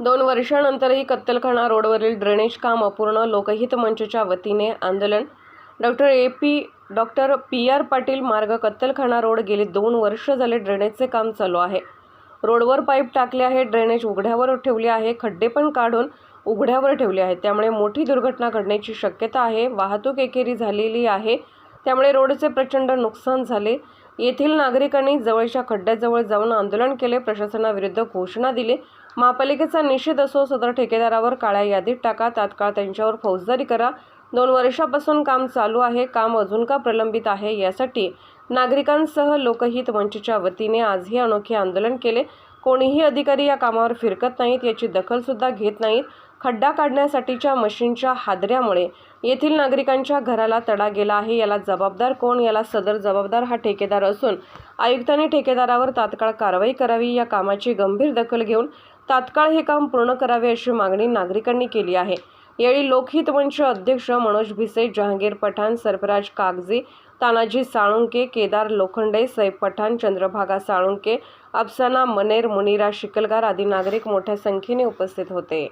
दोन वर्षानंतरही कत्तलखाना रोडवरील ड्रेनेज काम अपूर्ण लोकहित मंचच्या वतीने आंदोलन. Doctor A. P. Doctor P. R. Patil मार्ग कत्तलखाना रोड गेली दोन वर्ष झाले ड्रेनेजचे काम चालू आहे. रोडवर पाईप टाकले आहे ड्रेनेज उघड्यावर ठेवले आहे खड्डे पण काढून उघड्यावर ठेवले आहेत. त्यामुळे मोठी दुर्घटना घडण्याची शक्यता आहे वाहतूक एकेरी झालेली आहे. त्यामुळे रोडचे प्रचंड नुकसान झाले. येथील नागरिकांनी जवळच्या खड्ड्याजवळ जाऊन आंदोलन केले. प्रशासनाविरुद्ध घोषणा दिली. महापालिकेचा निषेध असो सदर ठेकेदारावर काळ्या यादीत टाका. तात्काळ त्यांच्यावर फौजदारी करा. दोन वर्षापासून काम चालू आहे. काम अजून का प्रलंबित आहे. यासाठी नागरिकांसह लोकहित मंचच्या वतीने आजही अनोखे आंदोलन केले. कोणीही अधिकारी या कामावर फिरकत नाहीत याची दखलसुद्धा घेत नाहीत. खड्डा काढण्यासाठीच्या मशीनच्या हादऱ्यामुळे येथील नागरिकांच्या घराला तडा गेला आहे. याला जबाबदार कोण? याला सदर जबाबदार हा ठेकेदार असून आयुक्तांनी ठेकेदारावर तात्काळ कारवाई करावी या कामाची गंभीर दखल घेऊन तात्काळ हे काम पूर्ण करावे अशी मागणी नागरिकांनी केली आहे. यावेळी लोकहित मंच अध्यक्ष मनोज भिसे जहांगीर पठाण सरफराज कागजी तानाजी साळुंके केदार लोखंडे सैफ पठाण चंद्रभागा साळुंके अफसाना मनेर मुनिरा शिकलगार आदी नागरिक मोठ्या संख्येने उपस्थित होते.